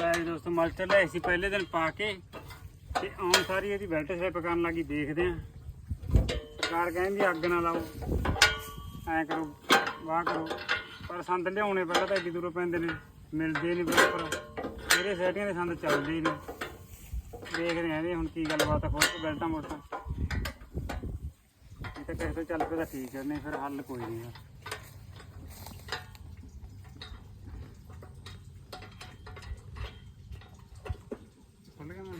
ਲੈ ਵੀ ਦੋਸਤੋ ਮਲਚਰ ਲਿਆਏ ਸੀ ਪਹਿਲੇ ਦਿਨ ਪਾ ਕੇ ਤੇ ਆਉਣ ਸਾਰੀ ਇਹਦੀ ਬੈਲਟ ਸਲਿੱਪ ਕਰਨ ਲੱਗੀ, ਦੇਖਦੇ ਆਂ ਸਰਕਾਰ ਕਹਿੰਦੀ ਅੱਗ ਨਾ ਲਾਓ, ਐ ਕਰੋ, ਵਾਹ ਕਰੋ। ਪਰ ਸੰਦ ਲਿਆਉਣੇ ਪਹਿਲਾਂ ਤਾਂ ਏਡੀ ਦੂਰੋਂ ਪੈਂਦੇ ਨੇ, ਮਿਲਦੇ ਨਹੀਂ ਪ੍ਰੋਪਰ ਮੇਰੇ ਸੈਟੀਆਂ ਦੇ ਸੰਦ ਚੱਲਦੇ ਹੀ ਨੇ। ਦੇਖਦੇ ਆਂ ਇਹਦੇ ਹੁਣ ਕੀ ਗੱਲਬਾਤ ਆ ਖੋਲ ਕੇ ਬੈਲਟਾਂ ਮੋਟਾਂ। ਇਹ ਤਾਂ ਕਿਸੇ ਤੋਂ ਚੱਲ ਪਏ ਤਾਂ ਠੀਕ ਹੈ ਨਹੀਂ ਫਿਰ ਹੱਲ ਕੋਈ ਨਹੀਂ ਆ ਖੁੱਲ ਗਿਆ ਮੈਂ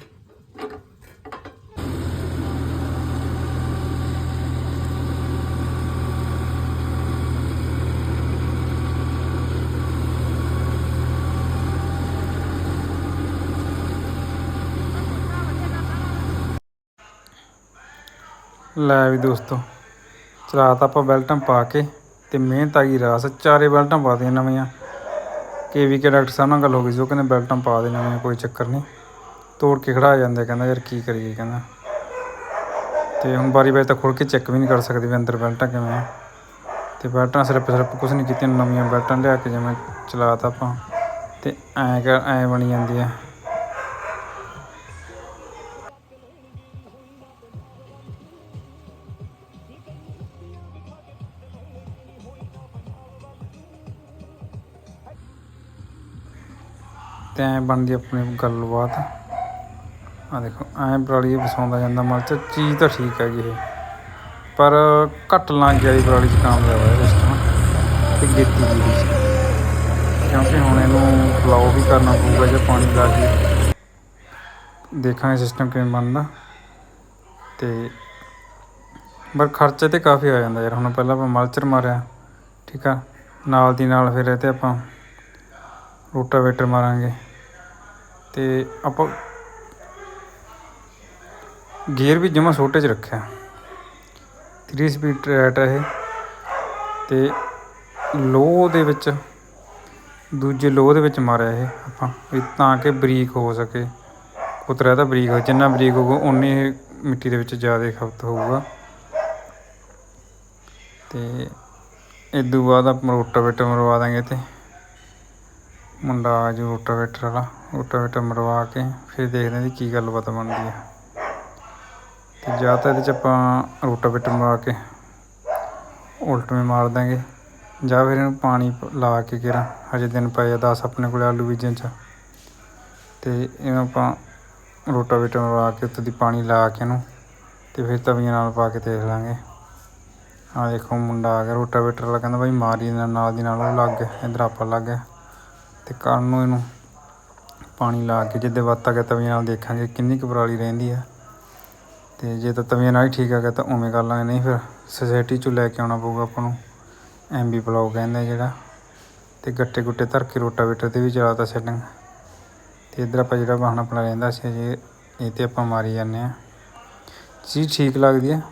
ਲੈ ਵੀ ਦੋਸਤੋ ਚਲਾ ਤਾਂ ਆਪਾਂ ਬੈਲਟਾਂ ਪਾ ਕੇ ਤੇ ਮਿਹਨਤ ਆ ਗਈ ਰਾਸ ਚਾਰੇ ਬੈਲਟਾਂ ਪਾ ਦੀਆਂ ਨਵੀਆਂ। ਕੇ ਵੀ ਕੇ ਡਾਕਟਰ ਸਾਹਿਬ ਨਾਲ ਗੱਲ ਹੋ ਗਈ ਸੀ, ਉਹ ਕਹਿੰਦੇ ਬੈਲਟਾਂ ਪਾ ਦੇ ਨਵੀਆਂ, ਕੋਈ ਚੱਕਰ ਨਹੀਂ। ਤੋੜ ਕੇ ਖੜਾ ਜਾਂਦਾ ਕਹਿੰਦਾ ਯਾਰ ਕੀ ਕਰੀਏ, ਕਹਿੰਦਾ। ਤੇ ਹੁਣ ਬਾਰੀ ਬਾਰੀ ਤਾਂ ਖੋਲ ਕੇ ਚੈੱਕ ਵੀ ਨਹੀਂ ਕਰ ਸਕਦੇ ਵੀ ਅੰਦਰ ਬੈਲਟਾਂ ਕਿਵੇਂ ਆ। ਤੇ ਬੈਲਟਾਂ ਸਿਰਫ ਸਿਰਫ ਕੁਝ ਨਹੀਂ ਕੀਤੀਆਂ, ਨਵੀਆਂ ਬੈਲਟਾਂ ਲਿਆ ਕੇ ਜਿਵੇਂ ਚਲਾ ਤਾ ਆਪਾਂ। ਤੇ ਐਂ ਕਰ, ਐਂ ਬਣੀ ਜਾਂਦੀ ਆ। ਤੇ ਐਂ ਬਣਦੀ ਆਪਣੀ ਗੱਲਬਾਤ। ਆ ਦੇਖੋ, ਐਂ ਪਰਾਲੀ ਵਸਾਉਂਦਾ ਜਾਂਦਾ ਮਲ ਚ, ਚੀਜ਼ ਤਾਂ ਠੀਕ ਹੈਗੀ ਇਹ। ਪਰ ਘੱਟ ਲਾਂਗੇ ਵਾਲੀ ਪਰਾਲੀ ਚ ਕਾਮਯਾਬ ਹੈ ਇਸ ਤੋਂ ਤੇ ਗੇਤੀ ਦੀ। ਕਿਉਂਕਿ ਹੁਣ ਇਹਨੂੰ ਫਲਾਓ ਵੀ ਕਰਨਾ ਪਊਗਾ ਜੇ ਪਾਣੀ ਲਾ ਕੇ। ਦੇਖਾਂਗੇ ਸਿਸਟਮ ਕਿਵੇਂ ਬਣਦਾ। ਤੇ ਪਰ ਖਰਚੇ ਤੇ ਕਾਫੀ ਆ ਜਾਂਦਾ ਯਾਰ, ਹੁਣ ਪਹਿਲਾਂ ਆਪਾਂ ਮਲਚਰ ਮਾਰਿਆ, ਠੀਕ ਆ? ਨਾਲ ਦੀ ਨਾਲ ਫਿਰ ਇਹ ਤੇ ਆਪਾਂ ਰੋਟਾਵੇਟਰ ਮਾਰਾਂਗੇ। ਤੇ ਆਪਾਂ ਗੇਅਰ ਵੀ ਜਮਾ ਛੋਟੇ ਚ ਰੱਖਿਆ। 3 ਸਪੀਡ ਟਰੈਟ ਹੈ ਇਹ ਤੇ ਲੋ ਦੇ ਵਿੱਚ, ਦੂਜੇ ਲੋ ਦੇ ਵਿੱਚ ਮਾਰਿਆ ਇਹ ਆਪਾਂ ਵੀ ਤਾਂ ਕਿ ਬਰੀਕ ਹੋ ਸਕੇ। ਕੁਤਰਾ ਤਾਂ ਬਰੀਕ ਹੋ, ਜਿੰਨਾ ਬਰੀਕ ਹੋਊਗਾ ਉਨੀ ਮਿੱਟੀ ਦੇ ਵਿੱਚ ਜ਼ਿਆਦਾ ਖਪਤ ਹੋਊਗਾ। ਤੇ ਇਦੋਂ ਬਾਅਦ ਆਪਾਂ ਰੋਟਾਵੇਟਰ ਮਰਵਾ ਦਾਂਗੇ ਤੇ ਮੁੰਡਾ ਆ ਜੂ ਰੋਟਾਵੇਟਰ ਵਾਲਾ। ਰੋਟਾਵੇਟਰ ਮਰਵਾ ਕੇ ਫਿਰ ਦੇਖਦੇ ਹਾਂ ਜੀ ਕੀ ਗੱਲਬਾਤ ਬਣਦੀ ਹੈ। ਤੇ ਜਾਂ ਤਾਂ ਇਹਦੇ ਚ ਆਪਾਂ ਰੋਟਾ ਰੋਟਾਵੇਟਰ ਮਰਵਾ ਕੇ ਉਲਟਵੇਂ ਮਾਰ ਦਾਂਗੇ ਜਾਂ ਫਿਰ ਇਹਨੂੰ ਪਾਣੀ ਲਾ ਕੇ ਕਿਰਾ ਹਜੇ ਦਿਨ ਪਏ ਆ 10 ਆਪਣੇ ਕੋਲ ਆਲੂ ਬੀਜਣ ਚ। ਤੇ ਇਹਨੂੰ ਆਪਾਂ ਰੋਟਾ ਰੋਟਾਵੇਟਰ ਮਰਵਾ ਕੇ ਉੱਤੇ ਦੀ ਪਾਣੀ ਲਾ ਕੇ ਇਹਨੂੰ ਤੇ ਫਿਰ ਤਵੀਆਂ ਨਾਲ ਪਾ ਕੇ ਦੇਖ ਲਾਂਗੇ। ਆ ਦੇਖੋ ਮੁੰਡਾ ਆ ਗਿਆ ਰੋਟਾਵੇਟਰ ਵਾਲਾ, ਕਹਿੰਦਾ ਬਾਈ ਮਾਰੀ ਨਾਲ ਦੀ ਨਾਲ ਉਹ ਲੱਗ ਗਿਆ, ਇਧਰ ਆਪਾਂ ਲੱਗ ਗਿਆ ਤੇ ਕੱਲ੍ਹ ਨੂੰ ਇਹਨੂੰ ਪਾਣੀ ਲਾ ਕੇ ਜਿੱਦੇ ਵੱਤ ਆ ਗਿਆ ਤਵੀਆਂ ਨਾਲ ਦੇਖਾਂਗੇ ਕਿੰਨੀ ਕੁ ਪਰਾਲੀ ਰਹਿੰਦੀ ਆ। ਤੇ ਜੇ ਤਾਂ ਤਵੀਆਂ ਨਾਲ ਹੀ ਠੀਕ ਆ ਗਿਆ ਤਾਂ ਉਵੇਂ ਕਰ ਲਾਂਗੇ, ਨਹੀਂ ਫਿਰ ਸੋਸਾਇਟੀ ਚੋਂ ਲੈ ਕੇ ਆਉਣਾ ਪਊਗਾ ਆਪਾਂ ਨੂੰ ਐਮਬੀ ਬਲੌਕ ਕਹਿੰਦੇ ਜਿਹੜਾ। ਤੇ ਗੱਟੇ ਗੁੱਟੇ ਧਰ ਕੇ ਰੋਟਾਵੇਟਰ ਤੇ ਵੀ ਚਲਾਤਾ ਸੈਟਿੰਗ ਤੇ ਇਧਰ ਆਪਾਂ ਜਿਹੜਾ ਵਾਹਣ ਆਪਣਾ ਰਹਿੰਦਾ ਸੀ, ਜੇ ਇਹ ਤੇ ਆਪਾਂ ਮਾਰੀ ਜਾਂਦੇ ਆ। ਚੀਜ਼ ਠੀਕ ਲੱਗਦੀ ਹੈ